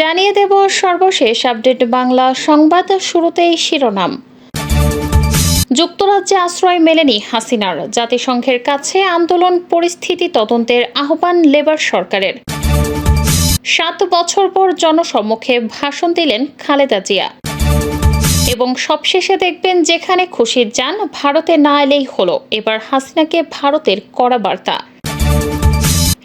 জানিয়ে দেব সর্বশেষ আপডেট বাংলা সংবাদ শুরুতেই শিরোনাম। যুক্তরাজ্যে আশ্রয় মেলেনি হাসিনার। জাতিসংঘের কাছে আন্দোলন পরিস্থিতি তদন্তের আহ্বান লেবার সরকারের। সাত বছর পর জনসম্মুখে ভাষণ দিলেন খালেদা জিয়া। এবং সবশেষে দেখবেন যেখানে খুশি যান, ভারতে না এলেই হলো। এবার হাসিনাকে ভারতের কড়া বার্তা।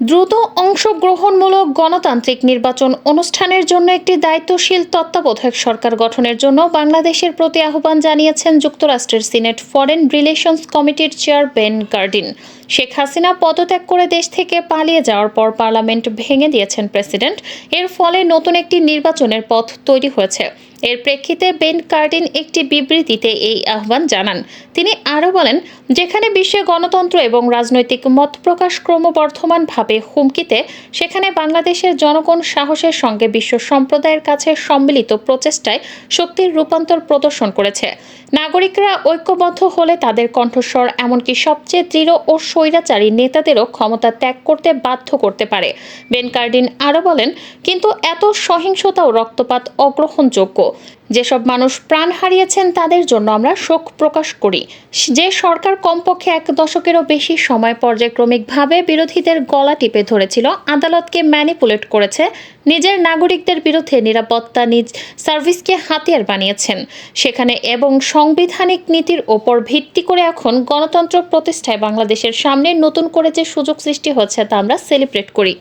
দ্রুত অংশগ্রহণমূলক গণতান্ত্রিক নির্বাচন অনুষ্ঠানের জন্য একটি দায়িত্বশীল তত্ত্বাবধায়ক সরকার গঠনের জন্য বাংলাদেশের প্রতি আহ্বান জানিয়েছেন যুক্তরাষ্ট্রের সিনেট ফরেন রিলেশনস কমিটির chair Ben Cardin. Sheikh Hasina পদত্যাগ করে দেশ থেকে পালিয়ে যাওয়ার পর পার্লামেন্ট ভেঙে দিয়েছেন প্রেসিডেন্ট। এর ফলে নতুন একটি নির্বাচনের পথ তৈরি হয়েছে। এর প্রেক্ষিতে বেন কার্ডিন একটি বিবৃতিতে এই আহ্বান জানান। তিনি আরও বলেন, যেখানে বিশ্বে গণতন্ত্র এবং রাজনৈতিক মত প্রকাশ ক্রমবর্ধমানভাবে হুমকিতে সেখানে বাংলাদেশের জনগণ সাহসের সঙ্গে বিশ্ব সম্প্রদায়ের কাছে সম্মিলিত প্রচেষ্টায় শক্তির রূপান্তর প্রদর্শন করেছে। নাগরিকরা ঐক্যবদ্ধ হলে তাদের কণ্ঠস্বর এমনকি সবচেয়ে দৃঢ় ও স্বৈরাচারী নেতাদেরও ক্ষমতা ত্যাগ করতে বাধ্য করতে পারে। বেন কার্ডিন আরও বলেন, কিন্তু এত সহিংসতা ও রক্তপাত অগ্রহণযোগ্য। যেসব মানুষ প্রাণ হারিয়েছেন তাদের জন্য আমরা শোক প্রকাশ করি। যে সরকার কমপক্ষে এক দশকেরও বেশি সময় পর্যায়ক্রমিকভাবে বিরোধীদের গলা টিপে ধরেছিল, আদালতকে ম্যানিপুলেট করেছে, নিজের নাগরিকদের বিরুদ্ধে নিরাপত্তা নিজ সার্ভিসকে হাতিয়ার বানিয়েছেন। সেখানে এবং সাংবিধানিক নীতির ওপর ভিত্তি করে এখন গণতন্ত্র প্রতিষ্ঠায় বাংলাদেশের সামনে নতুন করে যে সুযোগ সৃষ্টি হচ্ছে তা আমরা সেলিব্রেট করি।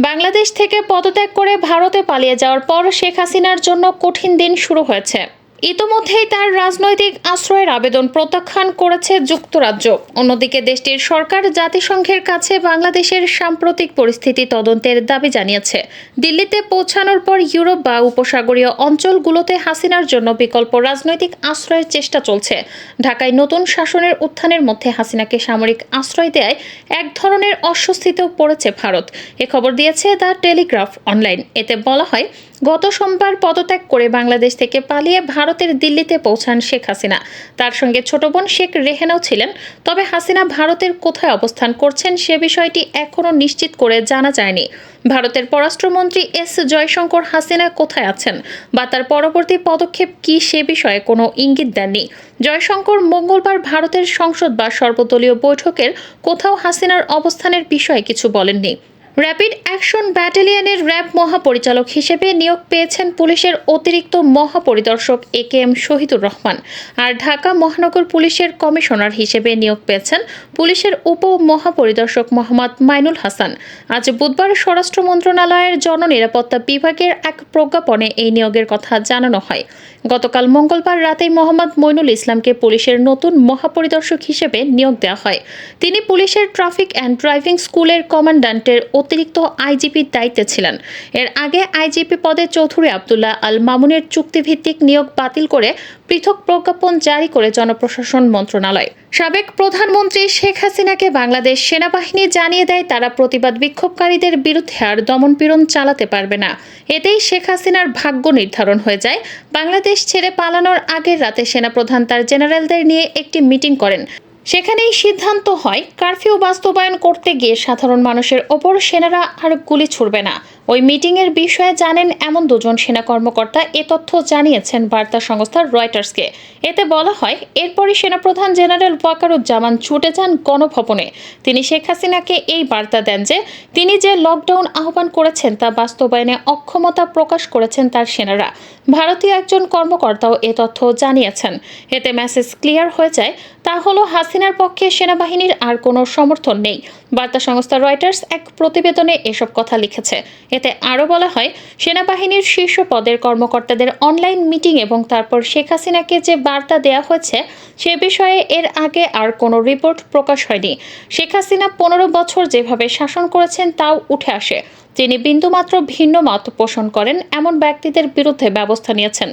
বাংলাদেশ থেকে পদত্যাগ করে ভারতে পালিয়ে যাওয়ার পর শেখ হাসিনার জন্য কঠিন দিন শুরু হয়েছে। ইতোমধ্যেই তার রাজনৈতিক আশ্রয়ের আবেদন প্রত্যাখ্যান করেছে যুক্তরাজ্য। অন্যদিকে দেশটির সরকার জাতিসংঘের কাছে বাংলাদেশের সাম্প্রতিক পরিস্থিতি তদন্তের দাবি জানিয়েছে। দিল্লিতে পৌঁছানোর পর ইউরোপ বা উপসাগরীয় অঞ্চলগুলোতে হাসিনার জন্য বিকল্প রাজনৈতিক আশ্রয়ের চেষ্টা চলছে। ঢাকায় নতুন শাসনের উত্থানের মধ্যে হাসিনাকে সামরিক আশ্রয় দেয় এক ধরনের অস্বস্তিতেও পড়েছে ভারত। এ খবর দিয়েছে দ্য টেলিগ্রাফ অনলাইন। এতে বলা হয় গত সোমবার পদত্যাগ করে বাংলাদেশ থেকে পালিয়ে ভারতের দিল্লিতে পৌঁছান শেখ হাসিনা। তার সঙ্গে ছোট বোন শেখ রেহেনাও ছিলেন। তবে হাসিনা ভারতের কোথায় অবস্থান করছেন সে বিষয়টি এখনও নিশ্চিত করে জানা যায়নি। ভারতের পররাষ্ট্রমন্ত্রী এস জয়শঙ্কর হাসিনা কোথায় আছেন বা তার পরবর্তী পদক্ষেপ কি সে বিষয়ে কোনো ইঙ্গিত দেননি? জয়শঙ্কর মঙ্গলবার ভারতের সংসদ বা সর্বদলীয় বৈঠকের কোথাও হাসিনার অবস্থানের বিষয়ে কিছু বলেননি। র্যাপিড অ্যাকশন ব্যাটালিয়নের র্যাব মহাপরিচালক হিসেবে নিয়োগ পেয়েছেন পুলিশের অতিরিক্ত মহাপরিদর্শক A K M Shahidur Rahman. আর ঢাকা মহানগর পুলিশের কমিশনার হিসেবে নিয়োগ পেয়েছেন পুলিশের উপ মহাপরিদর্শক মোহাম্মদ মাইনুল হাসান। আজ বুধবার স্বরাষ্ট্র মন্ত্রণালয়ের জননিরাপত্তা বিভাগের এক প্রজ্ঞাপনে এই নিয়োগের কথা জানানো হয়। গতকাল মঙ্গলবার রাতেই মোহাম্মদ মইনুল ইসলামকে পুলিশের নতুন মহাপরিদর্শক হিসেবে নিয়োগ দেওয়া হয়। তিনি পুলিশের ট্রাফিক অ্যান্ড ড্রাইভিং স্কুলের কমান্ড্যান্টের অতিরিক্ত আইজিপির দায়িত্বে ছিলেন। এর আগে আইজিপি পদে চৌধুরী আবদুল্লাহ আল মামুনের চুক্তিভিত্তিক নিয়োগ বাতিল করে পৃথক প্রজ্ঞাপন জারি করে জনপ্রশাসন মন্ত্রণালয়। সাবেক প্রধানমন্ত্রী শেখ হাসিনাকে বাংলাদেশ সেনাবাহিনী জানিয়ে দেয়, তারা প্রতিবাদ বিক্ষোভকারীদের বিরুদ্ধে আর দমনপীড়ন চালাতে পারবে না। এতেই শেখ হাসিনার ভাগ্য নির্ধারণ হয়ে যায়। বাংলাদেশ ছেড়ে পালানোর আগের রাতে সেনাপ্রধান তার জেনারেলদের নিয়ে একটি মিটিং করেন। সেখানেই সিদ্ধান্ত হয়, কারফিউ বাস্তবায়ন করতে গিয়ে সাধারণ মানুষের ওপর সেনারা আর গুলি ছুড়বে না। ওই মিটিংয়ের বিষয়ে জানেন এমন দুজন সেনা কর্মকর্তা। এ তথ্য জানিয়েছেন বার্তা সংস্থা রয়টার্সকে। এতে বলা হয়, এরপরই সেনাপ্রধান জেনারেল ওয়াকারুজ্জামান ছুটে যান গণভবনে। তিনি শেখ হাসিনাকে এই বার্তা দেন যে, তিনি যে লকডাউন আহ্বান করেছেন তা বাস্তবায়নে অক্ষমতা প্রকাশ করেছেন তার সেনারা। ভারতীয় একজন কর্মকর্তাও এ তথ্য জানিয়েছেন। এতে মেসেজ ক্লিয়ার হয়ে যায়, তা হলো হাসিনার পক্ষে সেনাবাহিনীর আর কোনো সমর্থন নেই। বার্তা সংস্থা রয়টার্স এক প্রতিবেদনে এসব কথা লিখেছে। এতে আরও বলা হয়, সেনাবাহিনীর শীর্ষ পদের কর্মকর্তাদের অনলাইন মিটিং এবং তারপর শেখ হাসিনাকে যে বার্তা দেওয়া হয়েছে, সে বিষয়ে এর আগে আর কোনো রিপোর্ট প্রকাশ হয়নি। শেখ হাসিনা পনেরো বছর যেভাবে শাসন করেছেন, তাও উঠে আসে। তিনি বিন্দুমাত্র ভিন্ন মত পোষণ করেন, এমন ব্যক্তিদের বিরুদ্ধে ব্যবস্থা নিয়েছেন।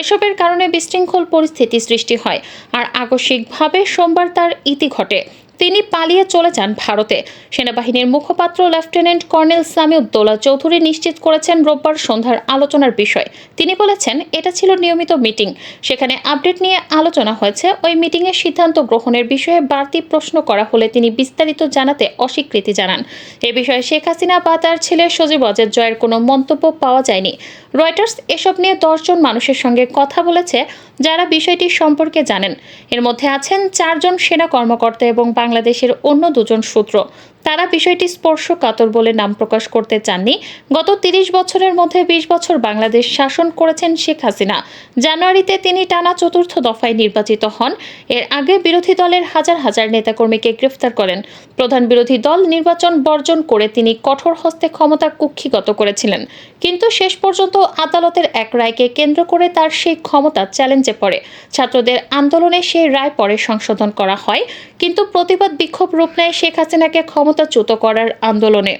এসবের কারণে বিশৃঙ্খল পরিস্থিতি সৃষ্টি হয়, আর আকস্মিকভাবে সোমবার তার ইতি ঘটে। তিনি পালিয়ে চলে যান ভারতে। সেনাবাহিনীর মুখপাত্র লেফটেন্যান্ট কর্নেল সামিউদ্দৌলা চৌধুরী নিশ্চিত করেছেন রোববার সন্ধ্যার আলোচনার বিষয়। তিনি বলেছেন, এটা ছিল নিয়মিত মিটিং। সেখানে আপডেট নিয়ে আলোচনা হয়েছে। ওই মিটিংয়ে সিদ্ধান্ত গ্রহণের বিষয়ে বাড়তি প্রশ্ন করা হলে তিনি বিস্তারিত জানাতে অস্বীকৃতি জানান। এ বিষয়ে শেখ হাসিনা বা তার ছেলে সজীব অজের জয়ের কোনো মন্তব্য পাওয়া যায়নি। রয়টার্স এসব নিয়ে দশজন মানুষের সঙ্গে কথা বলেছে যারা বিষয়টি সম্পর্কে জানেন। এর মধ্যে আছেন চারজন সেনা কর্মকর্তা এবং বাংলাদেশের অন্য দুজন সূত্র। তারা বিষয়টি স্পর্শকাতর বলে নাম প্রকাশ করতে চাননি। গত তিরিশ বছরের মধ্যে বিশ বছর বাংলাদেশ শাসন করেছেন শেখ হাসিনা। জানুয়ারিতে তিনি টানা চতুর্থ দফায় নির্বাচিত হন। এর আগে বিরোধী দলের হাজার হাজার নেতাকর্মীকে গ্রেফতার করেন। প্রধান বিরোধী দল নির্বাচন বর্জন করে তিনি কঠোর হস্তে ক্ষমতা কুক্ষিগত করেছিলেন। কিন্তু শেষ পর্যন্ত আদালতের এক রায়কে কেন্দ্র করে তার সেই ক্ষমতা চ্যালেঞ্জে পড়ে। ছাত্রদের আন্দোলনে সেই রায় পরে সংশোধন করা হয়। কিন্তু প্রতিবাদ বিক্ষোভ রূপ নেয় শেখ হাসিনাকে ক্ষমতাচ্যুত করার আন্দোলনে।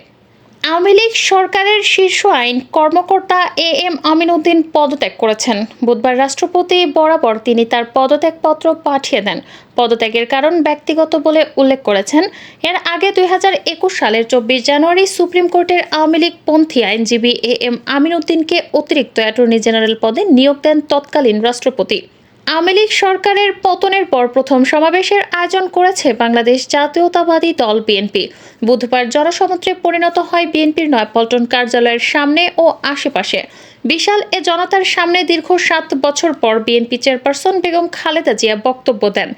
আওয়ামী লীগ সরকারের শীর্ষ আইন কর্মকর্তা এ এম আমিন উদ্দিন পদত্যাগ করেছেন। বুধবার রাষ্ট্রপতি বরাবর তিনি তার পদত্যাগপত্র পাঠিয়ে দেন। পদত্যাগের কারণ ব্যক্তিগত বলে উল্লেখ করেছেন। এর আগে দুই হাজার একুশ সালের চব্বিশ জানুয়ারি সুপ্রিম কোর্টের আওয়ামী লীগ পন্থী আইনজীবী এ এম আমিন উদ্দিনকে অতিরিক্ত অ্যাটর্নি জেনারেল পদে নিয়োগ দেন তৎকালীন রাষ্ট্রপতি। আওয়ামী লীগ সরকারের পতনের পর প্রথম সমাবেশের আয়োজন করেছে বাংলাদেশ জাতীয়তাবাদী দল বিএনপি। বুধবার জনসমুদ্রে পরিণত হয় বিএনপির নয়পল্টন কার্যালয়ের সামনে ও আশেপাশে। বিশাল এ জনতার সামনে দীর্ঘ সাত বছর পর বিএনপি চেয়ারপারসন বেগম খালেদা জিয়া বক্তব্য দেন।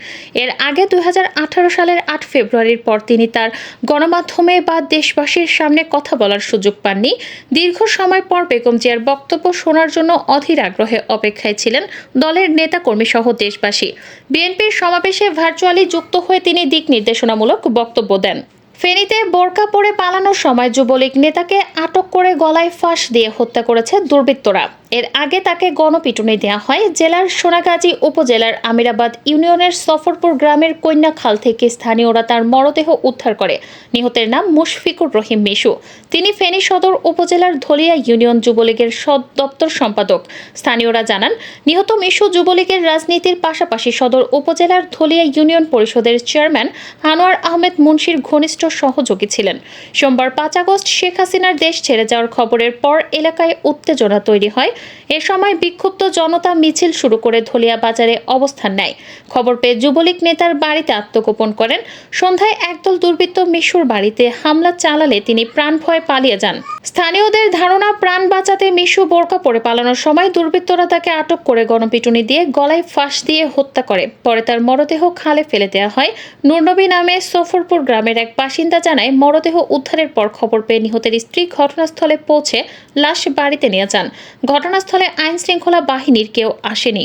এর আগে দু হাজার আঠারো সালের আট ফেব্রুয়ারির পর তিনি তার গণমাধ্যমে বা দেশবাসীর সামনে কথা বলার সুযোগ পাননি। দীর্ঘ সময় পর বেগম জিয়ার বক্তব্য শোনার জন্য অধীর আগ্রহে অপেক্ষায় ছিলেন দলের নেতাকর্মী সহ দেশবাসী। বিএনপির সমাবেশে ভার্চুয়ালি যুক্ত হয়ে তিনি দিক নির্দেশনামূলক বক্তব্য দেন। ফেনীতে বোরকা পরে পালানোর সময় যুবলীগ নেতাকে আটক করে গলায় ফাঁস দিয়ে হত্যা করেছে দুর্বৃত্তরা। এর আগে তাকে গণপিটুনি দেওয়া হয় জেলার সোনাগাজী উপজেলার আমিরাবাদ ইউনিয়নের সফরপুর গ্রামের কন্যা খাল থেকে স্থানীয়রা তার মরদেহ উদ্ধার করে। নিহতের নাম মুশফিকুর রহিম মিশু। তিনি ফেনী সদর উপজেলার ধলিয়া ইউনিয়ন যুবলীগের দপ্তর সম্পাদক। স্থানীয়রা জানান, নিহত মিশু যুবলীগের রাজনীতির পাশাপাশি সদর উপজেলার ধলিয়া ইউনিয়ন পরিষদের চেয়ারম্যান আনোয়ার আহমেদ মুন্সির ঘনিষ্ঠ সহযোগী ছিলেন। সোমবার পাঁচ আগস্ট শেখ হাসিনার দেশ ছেড়ে যাওয়ার খবরের পর এলাকায় উত্তেজনা তৈরি হয়। এ সময় বিক্ষুব্ধ জনতা মিছিল শুরু করে ধলিয়া বাজারে অবস্থান নেয়। খবর পেয়ে যুবলীগ নেতার বাড়িতে আত্মগোপন করেন। সন্ধ্যায় একদল দুর্বৃত্ত মিশুর বাড়িতে হামলা চালালে তিনি প্রাণ ভয় পালিয়ে যান। স্থানীয়দের ধারণা, প্রাণ বাঁচাতে মিশু বোরকা পরে পালানোর সময় দুর্বৃত্তরা তাকে আটক করে গণপিটুনি দিয়ে গলায় ফাঁস দিয়ে হত্যা করে। পরে তার মরদেহ খালে ফেলে দেওয়া হয়। নুরনবী নামে সফরপুর গ্রামের এক বাসিন্দা জানায়, মরদেহ উদ্ধারের পর খবর পেয়ে নিহতের স্ত্রী ঘটনাস্থলে পৌঁছে লাশ বাড়িতে নিয়ে যান। ঘটনাস্থলে আইন শৃঙ্খলা বাহিনীর কেউ আসেনি।